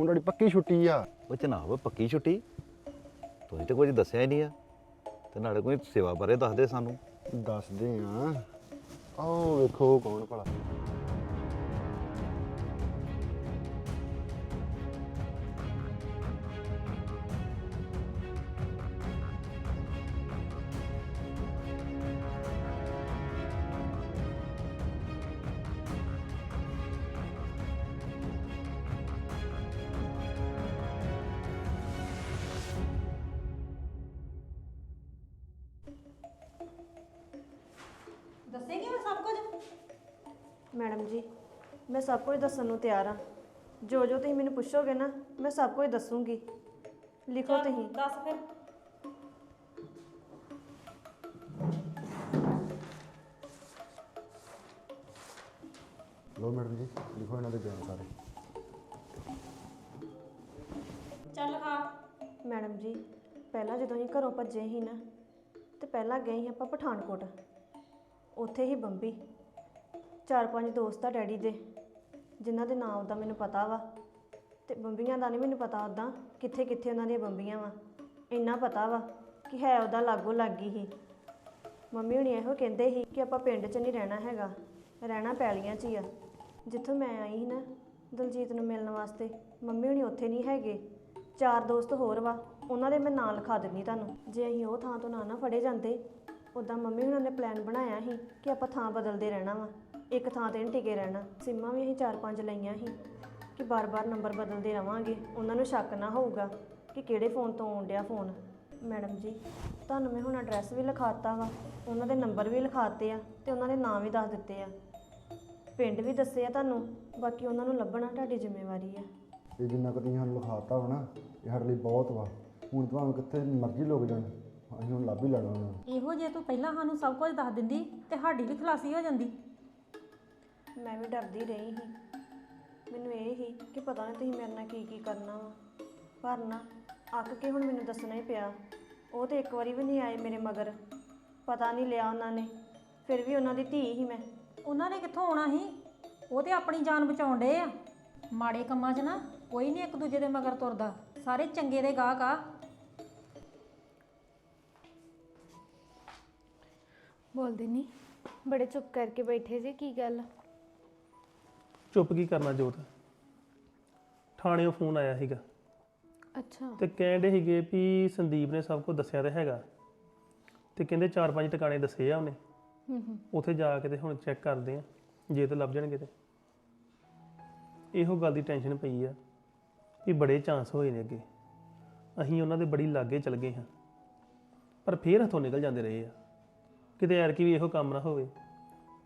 ਹੁਣ ਤੁਹਾਡੀ ਪੱਕੀ ਛੁੱਟੀ ਆ। ਉਹ ਜਨਾਬ ਪੱਕੀ ਛੁੱਟੀ? ਤੁਸੀਂ ਤੇ ਕੁਝ ਦੱਸਿਆ ਹੀ ਨਹੀਂ ਆ। ਤੇ ਨਾਲੇ ਕੋਈ ਸੇਵਾ ਬਾਰੇ ਦੱਸ ਦੇ ਸਾਨੂੰ। ਦੱਸਦੇ ਆ। ਆਓ ਵੇਖੋ ਕੌਣ ਭਲਾ। ਮੈਡਮ ਜੀ ਮੈਂ ਸਭ ਕੁਝ ਦੱਸਣ ਨੂੰ ਤਿਆਰ ਹਾਂ। ਜੋ ਜੋ ਤੁਸੀਂ ਮੈਨੂੰ ਪੁੱਛੋਗੇ ਨਾ ਮੈਂ ਸਭ ਕੁਝ ਦੱਸੂਗੀ। ਲਿਖੋ ਤੁਸੀਂ। ਦੱਸ ਫਿਰ। ਲੋ ਮੈਡਮ ਜੀ ਲਿਖੋ ਇਹਨਾਂ ਦੇ ਬਿਆਨ ਸਾਰੇ। ਚੱਲ ਖਾ। ਮੈਡਮ ਜੀ ਪਹਿਲਾਂ ਜਦੋਂ ਅਸੀਂ ਘਰੋਂ ਭੱਜੇ ਸੀ ਨਾ ਤੇ ਪਹਿਲਾਂ ਗਏ ਸੀ ਆਪਾਂ ਪਠਾਨਕੋਟ। ਉੱਥੇ ਹੀ ਬੰਬੀ। ਚਾਰ ਪੰਜ ਦੋਸਤ ਆ ਡੈਡੀ ਦੇ, ਜਿਨ੍ਹਾਂ ਦੇ ਨਾਮ ਦਾ ਮੈਨੂੰ ਪਤਾ ਵਾ। ਤੇ ਬੰਬੀਆਂ ਦਾ ਨਹੀਂ ਮੈਨੂੰ ਪਤਾ ਉਦਾਂ ਕਿੱਥੇ ਕਿੱਥੇ ਉਹਨਾਂ ਦੀਆਂ ਬੰਬੀਆਂ ਵਾ। ਇੰਨਾ ਪਤਾ ਵਾ ਕਿ ਹੈ ਉਹਦਾ ਲਾਗੋ ਲੱਗੀ ਹੀ ਮੰਮੀ ਹੁਣੀ ਇਹੋ ਕਹਿੰਦੇ ਸੀ ਕਿ ਆਪਾਂ ਪਿੰਡ 'ਚ ਨਹੀਂ ਰਹਿਣਾ ਹੈਗਾ, ਰਹਿਣਾ ਪੈਲੀਆਂ 'ਚ ਹੀ ਆ। ਜਿੱਥੋਂ ਮੈਂ ਆਈ ਸੀ ਨਾ ਦਲਜੀਤ ਨੂੰ ਮਿਲਣ ਵਾਸਤੇ, ਮੰਮੀ ਹੁਣੀ ਉੱਥੇ ਨਹੀਂ ਹੈਗੇ। ਚਾਰ ਦੋਸਤ ਹੋਰ ਵਾ, ਉਹਨਾਂ ਦੇ ਮੈਂ ਨਾਂ ਲਿਖਾ ਦਿੰਨੀ ਤੁਹਾਨੂੰ। ਜੇ ਅਸੀਂ ਉਹ ਥਾਂ ਤੋਂ ਨਾ ਨਾ ਫੜੇ ਜਾਂਦੇ ਉਦਾਂ ਮੰਮੀ ਹੁਣਾਂ ਨੇ ਪਲਾਨ ਬਣਾਇਆ ਸੀ ਕਿ ਆਪਾਂ ਥਾਂ ਬਦਲਦੇ ਰਹਿਣਾ ਵਾ। ਇੱਕ ਥਾਂ ਤੇ ਨਹੀਂ ਟਿਕੇ ਰਹਿਣਾ। ਸਿੰਮਾਂ ਵੀ ਅਸੀਂ ਚਾਰ ਪੰਜ ਲਈਆਂ ਸੀ ਕਿ ਬਾਰ-ਬਾਰ ਨੰਬਰ ਬਦਲਦੇ ਰਵਾਂਗੇ। ਉਹਨਾਂ ਨੂੰ ਸ਼ੱਕ ਨਾ ਹੋਊਗਾ ਕਿ ਕਿਹੜੇ ਫੋਨ ਤੋਂ ਆਉਣ ਡਿਆ ਫੋਨ। ਮੈਡਮ ਜੀ ਤੁਹਾਨੂੰ ਮੈਂ ਹੁਣ ਐਡਰੈਸ ਵੀ ਲਿਖਾਤਾ ਵਾ। ਉਹਨਾਂ ਦੇ ਨੰਬਰ ਵੀ ਲਿਖਾਤੇ ਆ ਤੇ ਉਹਨਾਂ ਦੇ ਨਾਮ ਵੀ ਦੱਸ ਦਿੱਤੇ ਆ। ਪਿੰਡ ਵੀ ਦੱਸੇ ਆ ਤੁਹਾਨੂੰ ਬਾਕੀ ਉਹਨਾਂ ਨੂੰ ਲੱਭਣਾ ਤੁਹਾਡੀ ਜ਼ਿੰਮੇਵਾਰੀ ਆ। ਇਹ ਜਿੰਨਾ ਕੁ ਤੁਸੀਂ ਸਾਨੂੰ ਲਿਖਾਤਾ ਵਾ ਨਾ ਇਹ ਸਾਡੇ ਲਈ ਬਹੁਤ ਵਾ। ਹੁਣ ਤੁਹਾਨੂੰ ਕਿੱਥੇ ਮਰਜ਼ੀ ਲੋਕ ਜਾਣ ਅਸੀਂ ਹੁਣ ਲੱਭ ਹੀ ਲੈਣਾ ਉਹਨਾਂ ਨੂੰ। ਇਹੋ ਜੇ ਤੂੰ ਪਹਿਲਾਂ ਸਾਨੂੰ ਸਭ ਕੁਝ ਦੱਸ ਦਿੰਦੀ ਤੇ ਸਾਡੀ ਵੀ ਖਲਾਸੀ ਹੋ ਜਾਂਦੀ। ਮੈਂ ਵੀ ਡਰਦੀ ਰਹੀ ਸੀ। ਮੈਨੂੰ ਇਹ ਹੀ ਕਿ ਪਤਾ ਨਹੀਂ ਤੁਸੀਂ ਮੇਰੇ ਨਾਲ ਕੀ ਕੀ ਕਰਨਾ ਵਾ। ਪਰ ਨਾ ਅੱਕ ਕੇ ਹੁਣ ਮੈਨੂੰ ਦੱਸਣਾ ਹੀ ਪਿਆ। ਉਹ ਤੇ ਇੱਕ ਵਾਰੀ ਵੀ ਨਹੀਂ ਆਏ ਮੇਰੇ ਮਗਰ। ਪਤਾ ਨਹੀਂ ਲਿਆ ਉਹਨਾਂ ਨੇ। ਫਿਰ ਵੀ ਉਹਨਾਂ ਦੀ ਧੀ ਹੀ ਮੈਂ। ਉਹਨਾਂ ਨੇ ਕਿੱਥੋਂ ਆਉਣਾ ਸੀ? ਉਹ ਤੇ ਆਪਣੀ ਜਾਨ ਬਚਾਉਣ ਡਏ ਆ। ਮਾੜੇ ਕੰਮਾਂ 'ਚ ਨਾ ਕੋਈ ਨਹੀਂ ਇੱਕ ਦੂਜੇ ਦੇ ਮਗਰ ਤੁਰਦਾ। ਸਾਰੇ ਚੰਗੇ ਦੇ ਗਾਹਕ ਆ। ਬੋਲਦੇ ਨਹੀਂ ਬੜੇ ਚੁੱਪ ਕਰਕੇ ਬੈਠੇ ਜੇ ਕੀ ਗੱਲ? ਚੁੱਪ ਕੀ ਕਰਨਾ ਜੋਤ? ਥਾਣਿਓਂ ਫੋਨ ਆਇਆ ਸੀਗਾ। ਅੱਛਾ। ਤੇ ਕਹਿੰਦੇ ਸੀਗੇ ਵੀ ਸੰਦੀਪ ਨੇ ਸਭ ਕੁਝ ਦੱਸਿਆ ਤੇ ਹੈਗਾ। ਤੇ ਕਹਿੰਦੇ ਚਾਰ ਪੰਜ ਟਿਕਾਣੇ ਦੱਸੇ ਆ ਉਹਨੇ। ਹੂੰ ਹੂੰ। ਉੱਥੇ ਜਾ ਕੇ ਤੇ ਹੁਣ ਚੈੱਕ ਕਰਦੇ ਆ ਜੇ ਤੇ ਲੱਭ ਜਾਣਗੇ ਤੇ। ਇਹੋ ਗੱਲ ਦੀ ਟੈਨਸ਼ਨ ਪਈ ਆ ਵੀ ਬੜੇ ਚਾਂਸ ਹੋਏ ਨੇ ਅੱਗੇ। ਅਸੀਂ ਉਹਨਾਂ ਦੇ ਬੜੀ ਲਾਗੇ ਚਲ ਗਏ ਹਾਂ। ਪਰ ਫੇਰ ਹੱਥੋਂ ਨਿਕਲ ਜਾਂਦੇ ਰਹੇ ਆ। ਕਿਤੇ ਯਾਰ ਕੀ ਵੀ ਇਹੋ ਕੰਮ ਨਾ ਹੋਵੇ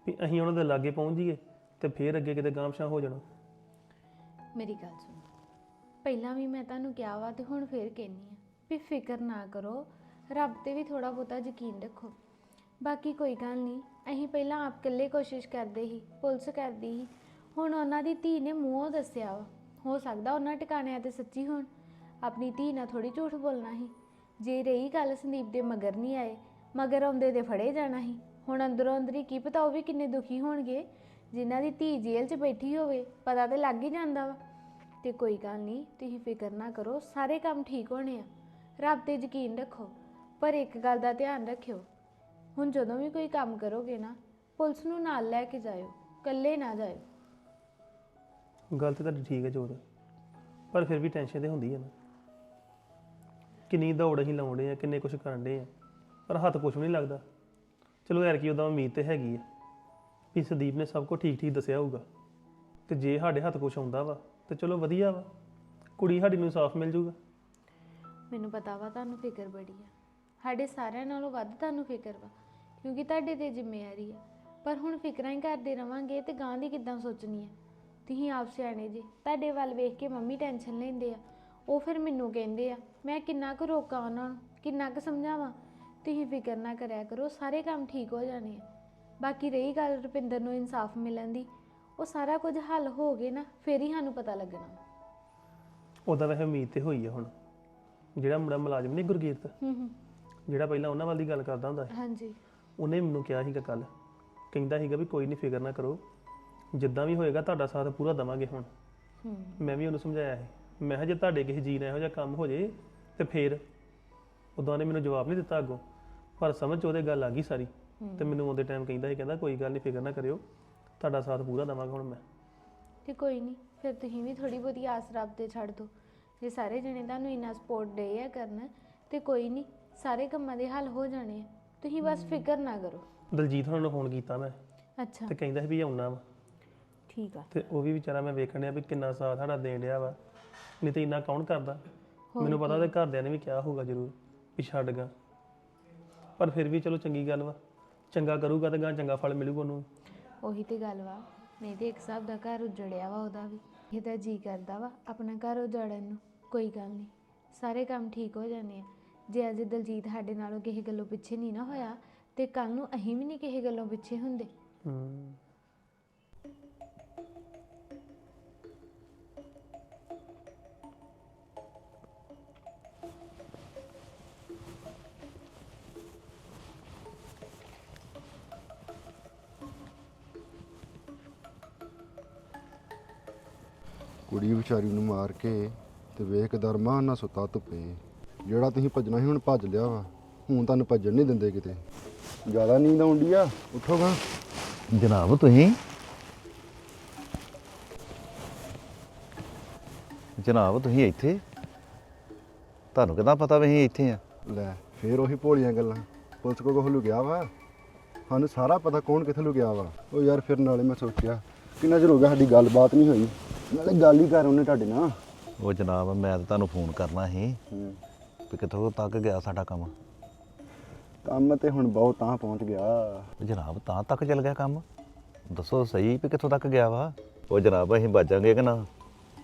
ਵੀ ਅਸੀਂ ਉਹਨਾਂ ਦੇ ਲਾਗੇ ਪਹੁੰਚ ਜਾਈਏ। ਤੇ ਫੇਰ ਅੱਗੇ ਕਿਤੇ ਗਾਮਸ਼ਾ ਹੋ ਜਾਣਾ। ਮੇਰੀ ਗੱਲ ਸੁਣੋ। ਪਹਿਲਾਂ ਵੀ ਮੈਂ ਤੁਹਾਨੂੰ ਕਿਹਾ ਵਾ ਤੇ ਹੁਣ ਫੇਰ ਕਹਿੰਨੀ ਆ ਵੀ ਫਿਕਰ ਨਾ ਕਰੋ। ਰੱਬ ਤੇ ਵੀ ਥੋੜਾ ਬਹੁਤਾ ਯਕੀਨ ਰੱਖੋ। ਬਾਕੀ ਕੋਈ ਗੱਲ ਨਹੀਂ, ਅਸੀਂ ਪਹਿਲਾਂ ਆਪ ਇਕੱਲੇ ਕੋਸ਼ਿਸ਼ ਕਰਦੇ ਸੀ, ਪੁਲਿਸ ਕਰਦੀ ਸੀ। ਹੁਣ ਉਹਨਾਂ ਦੀ ਧੀ ਨੇ ਮੂੰਹੋਂ ਦੱਸਿਆ ਵਾ। ਹੋ ਸਕਦਾ ਉਹਨਾਂ ਟਿਕਾਣਿਆਂ ਤੇ ਸੱਚੀ ਹੋਣ। ਆਪਣੀ ਧੀ ਨਾਲ ਥੋੜੀ ਝੂਠ ਬੋਲਣਾ ਸੀ। ਜੇ ਰਹੀ ਗੱਲ ਸੰਦੀਪ ਦੇ ਮਗਰ ਨਹੀਂ ਆਏ, ਮਗਰ ਆਉਂਦੇ ਦੇ ਫੜੇ ਜਾਣਾ ਸੀ। ਹੁਣ ਅੰਦਰੋਂ ਅੰਦਰੀ ਕੀ ਪਤਾ ਉਹ ਵੀ ਕਿੰਨੇ ਦੁਖੀ ਹੋਣਗੇ। ਜਿਨ੍ਹਾਂ ਦੀ ਧੀ ਜੇਲ੍ਹ 'ਚ ਬੈਠੀ ਹੋਵੇ, ਪਤਾ ਤੇ ਲੱਗ ਹੀ ਜਾਂਦਾ ਵਾ। ਤੇ ਕੋਈ ਗੱਲ ਨਹੀਂ, ਤੁਸੀਂ ਫਿਕਰ ਨਾ ਕਰੋ, ਸਾਰੇ ਕੰਮ ਠੀਕ ਹੋਣੇ ਆ। ਰੱਬ ਤੇ ਯਕੀਨ ਰੱਖੋ, ਪਰ ਇੱਕ ਗੱਲ ਦਾ ਧਿਆਨ ਰੱਖਿਓ। ਹੁਣ ਜਦੋਂ ਵੀ ਕੋਈ ਕੰਮ ਕਰੋਗੇ ਨਾ, ਪੁਲਿਸ ਨੂੰ ਨਾਲ ਲੈ ਕੇ ਜਾਇਓ, ਇਕੱਲੇ ਨਾ ਜਾਇਓ। ਗੱਲ ਤੇ ਤੁਹਾਡੀ ਠੀਕ ਹੈ ਜੋਤ, ਪਰ ਫਿਰ ਵੀ ਟੈਨਸ਼ਨ ਤੇ ਹੁੰਦੀ ਹੈ ਨਾ। ਕਿੰਨੀ ਦੌੜ ਅਸੀਂ ਲਾਉਂਦੇ ਆ, ਕਿੰਨੇ ਕੁਝ ਕਰਨ ਦੇ ਆ, ਪਰ ਹੱਥ ਕੁਝ ਵੀ ਨਹੀਂ ਲੱਗਦਾ। ਚਲੋ ਯਾਰ ਕੀ ਉਹਦਾ ਉਮੀਦ ਤੇ ਹੈਗੀ ਆ। ਵੀ ਸੰਦੀਪ ਨੇ ਸਭ ਕੁਝ ਠੀਕ ਠੀਕ ਦੱਸਿਆ ਹੋਊਗਾ। ਤੇ ਜੇ ਸਾਡੇ ਹੱਥ ਕੁਝ ਆਉਂਦਾ ਵਾ, ਤੇ ਚਲੋ ਵਧੀਆ ਵਾ। ਕੁੜੀ ਸਾਡੀ ਨੂੰ ਸਾਫ਼ ਮਿਲ ਜਾਊਗਾ ਮੈਨੂੰ ਪਤਾ ਵਾ ਤੁਹਾਨੂੰ ਫਿਕਰ ਬੜੀ ਆ। ਸਾਡੇ ਸਾਰਿਆਂ ਨਾਲੋਂ ਵੱਧ ਤੁਹਾਨੂੰ ਫਿਕਰ ਵਾ, ਕਿਉਂਕਿ ਤੁਹਾਡੇ ਤੇ ਜ਼ਿੰਮੇਵਾਰੀ ਆ। ਪਰ ਹੁਣ ਫਿਕਰਾਂ ਹੀ ਕਰਦੇ ਰਵਾਂਗੇ ਤੇ ਗਾਂ ਦੀ ਕਿੱਦਾਂ ਸੋਚਣੀ ਆ? ਤੁਸੀਂ ਆਪ ਸਿਆਣੇ ਜੀ, ਤੁਹਾਡੇ ਵੱਲ ਵੇਖ ਕੇ ਮੰਮੀ ਟੈਨਸ਼ਨ ਲੈਂਦੇ ਆ। ਉਹ ਫਿਰ ਮੈਨੂੰ ਕਹਿੰਦੇ ਆ, ਮੈਂ ਕਿੰਨਾ ਕੁ ਰੋਕਾਂ ਉਹਨਾਂ ਨੂੰ, ਕਿੰਨਾ ਕੁ ਸਮਝਾਵਾਂ। ਤੁਸੀਂ ਫਿਕਰ ਨਾ ਕਰਿਆ ਕਰੋ, ਸਾਰੇ ਕੰਮ ਠੀਕ ਹੋ ਜਾਣੇ ਆ। ਬਾਕੀ ਰਹੀ ਗੱਲ ਰੁਪਿੰਦਰ ਨੂੰ ਇਨਸਾਫ ਮਿਲਣ ਦੀ ਉਹ ਸਾਰਾ ਕੁਝ ਹੱਲ ਹੋ ਗਏ ਨਾ ਫਿਰ ਹੀ ਸਾਨੂੰ ਪਤਾ ਲੱਗਣਾ। ਉਹਦਾ ਵੈਸੇ ਉਮੀਦ ਤੇ ਹੋਈ ਆ ਹੁਣ। ਜਿਹੜਾ ਮੁੰਡਾ ਮੁਲਾਜ਼ਮ ਨਹੀਂ ਗੁਰਗੀਤ? ਹੂੰ ਹੂੰ। ਜਿਹੜਾ ਪਹਿਲਾਂ ਉਹਨਾਂ ਵੱਲ ਗੱਲ ਕਰਦਾ ਹੁੰਦਾ ਸੀ। ਹਾਂਜੀ। ਉਹਨੇ ਮੈਨੂੰ ਕਿਹਾ ਸੀਗਾ ਕੱਲ ਕਹਿੰਦਾ ਸੀਗਾ ਵੀ ਕੋਈ ਨਹੀਂ ਫਿਕਰ ਨਾ ਕਰੋ ਜਿੱਦਾਂ ਵੀ ਹੋਏਗਾ ਤੁਹਾਡਾ ਸਾਥ ਪੂਰਾ ਦਵਾਂਗੇ ਹੁਣ। ਹੂੰ। ਮੈਂ ਵੀ ਉਹਨੂੰ ਸਮਝਾਇਆ ਸੀ। ਮੈਂ ਕਿਹਾ ਜੇ ਤੁਹਾਡੇ ਕਿਸੇ ਜੀ ਨਾਲ ਇਹੋ ਜਿਹਾ ਕੰਮ ਹੋ ਜੇ ਤੇ ਫੇਰ। ਉਦੋਂ ਨੇ ਮੈਨੂੰ ਜਵਾਬ ਨਹੀਂ ਦਿੱਤਾ ਅੱਗੋਂ ਪਰ ਸਮਝ 'ਚ ਉਹਦੇ ਗੱਲ ਆ ਗਈ ਸਾਰੀ। ਤੇ ਮੈਨੂੰ ਉਹਦੇ ਟਾਈਮ ਕਹਿੰਦਾ ਸੀ ਕਹਿੰਦਾ ਕੋਈ ਗੱਲ ਨਹੀਂ ਫਿਕਰ ਨਾ ਕਰਿਓ। ਤੁਹਾਡਾ ਸਾਥ ਪੂਰਾ ਦੇਵਾਂਗਾ ਹੁਣ ਮੈਂ। ਤੇ ਕੋਈ ਨਹੀਂ ਫਿਰ ਤੁਸੀਂ ਵੀ ਥੋੜੀ ਬਹੁਤੀ ਆਸ ਰੱਬ ਤੇ ਛੱਡ ਦਿਓ। ਜੇ ਸਾਰੇ ਜਣੇ ਤੁਹਾਨੂੰ ਇੰਨਾ ਸਪੋਰਟ ਦੇ ਆ ਕਰਨ ਤੇ ਕੋਈ ਨਹੀਂ ਸਾਰੇ ਕੰਮਾਂ ਦੇ ਹੱਲ ਹੋ ਜਾਣੇ ਆ। ਤੁਸੀਂ ਬਸ ਫਿਕਰ ਨਾ ਕਰੋ। ਦਲਜੀਤ ਹੋਣਾ ਨੂੰ ਫੋਨ ਕੀਤਾ ਮੈਂ ਅੱਛਾ। ਤੇ ਕਹਿੰਦਾ ਸੀ ਵੀ ਆਉਣਾ ਵਾ। ਠੀਕ ਆ। ਤੇ ਉਹ ਵੀ ਵਿਚਾਰਾ ਮੈਂ ਵੇਖਣ ਡਿਆ ਵੀ ਕਿੰਨਾ ਸਾਥ ਸਾਡਾ ਦੇਣ ਡਿਆ ਵਾ। ਨਹੀਂ ਤੇ ਇੰਨਾ ਕੌਣ ਕਰਦਾ? ਮੈਨੂੰ ਪਤਾ ਉਹਦੇ ਘਰਦਿਆਂ ਨੇ ਵੀ ਕਿਹਾ ਹੋਊਗਾ ਜ਼ਰੂਰ ਵੀ ਛੱਡ ਗਾ। ਪਰ ਫਿਰ ਵੀ ਚਲੋ ਚੰਗੀ ਗੱਲ ਵਾ। ਚੰਗਾ ਕਰੂਗਾ ਤਾਂ ਗਾਂ ਚੰਗਾ ਫਲ ਮਿਲੂਗਾ ਉਹਨੂੰ। ਉਹੀ ਤੇ ਗੱਲ ਵਾ। ਨਹੀਂ ਤੇ ਇੱਕ ਹਿਸਾਬ ਦਾ ਘਰ ਉਜੜਿਆ ਵਾ ਉਹਦਾ ਵੀ। ਇਹਦਾ ਜੀ ਕਰਦਾ ਵਾ ਆਪਣਾ ਘਰ ਉਜਾੜਨ ਨੂੰ। ਕੋਈ ਗੱਲ ਨਹੀਂ। ਸਾਰੇ ਕੰਮ ਠੀਕ ਹੋ ਜਾਣੇ ਆ। ਜੇ ਅੱਜ ਦਲਜੀਤ ਸਾਡੇ ਨਾਲੋਂ ਕਿਸੇ ਗੱਲੋਂ ਪਿੱਛੇ ਨਹੀਂ ਨਾ ਹੋਇਆ ਤੇ ਕੱਲ ਨੂੰ ਅਸੀਂ ਵੀ ਨਹੀਂ ਕਿਸੇ ਗੱਲੋਂ ਪਿੱਛੇ ਹੁੰਦੇ। ਹੂੰ। ਕੁੜੀ ਵਿਚਾਰੀ ਨੂੰ ਮਾਰ ਕੇ ਤੇ ਵੇਖ ਦਰਮਾਨ ਨਾ ਸੁੱਤਾ ਧੁੱਪੇ। ਜਿਹੜਾ ਤੁਸੀਂ ਭੱਜਣਾ ਸੀ ਹੁਣ ਭੱਜ ਲਿਆ ਵਾ। ਹੁਣ ਤੁਹਾਨੂੰ ਭੱਜਣ ਨਹੀਂ ਦਿੰਦੇ ਕਿਤੇ। ਜ਼ਿਆਦਾ ਨੀਂਦ ਆਉਂਦੀ ਆ। ਉੱਠੋਗਾ ਜਨਾਬ ਤੁਸੀਂ? ਜਨਾਬ ਤੁਸੀਂ ਇੱਥੇ? ਤੁਹਾਨੂੰ ਕਿਦਾਂ ਪਤਾ ਵੀ ਅਸੀਂ ਇੱਥੇ ਆ? ਲੈ ਫੇਰ ਉਹੀ ਭੋਲੀਆਂ ਗੱਲਾਂ। ਪੁਲਿਸ ਕੋ ਕੋਹ ਲੁਕਿਆ ਵਾ। ਸਾਨੂੰ ਸਾਰਾ ਪਤਾ ਕੌਣ ਕਿੱਥੇ ਲੁਕਿਆ ਵਾ। ਉਹ ਯਾਰ ਫਿਰ ਨਾਲੇ ਮੈਂ ਸੋਚਿਆ ਕਿੰਨਾ ਚਿਰ ਹੋ ਗਿਆ ਸਾਡੀ ਗੱਲਬਾਤ ਨਹੀਂ ਹੋਈ। ਨਾਲੇ ਗੱਲ ਹੀ ਕਰ ਉਹਨੇ ਤੁਹਾਡੇ ਨਾਲ। ਉਹ ਜਨਾਬ ਮੈਂ ਤਾਂ ਤੁਹਾਨੂੰ ਫੋਨ ਕਰਨਾ ਸੀ ਹੂੰ। ਵੀ ਕਿੱਥੋਂ ਤੱਕ ਗਿਆ ਸਾਡਾ ਕੰਮ? ਕੰਮ ਤੇ ਹੁਣ ਬਹੁਤ ਤਾਂ ਪਹੁੰਚ ਗਿਆ। ਉਹ ਜਨਾਬ ਤਾਂ ਤੱਕ ਚੱਲ ਗਿਆ ਕੰਮ? ਦੱਸੋ ਸਹੀ ਵੀ ਕਿੱਥੋਂ ਤੱਕ ਗਿਆ ਵਾ? ਉਹ ਜਨਾਬ ਅਸੀਂ ਬਾਜਾਂਗੇ ਕਿ ਨਾ?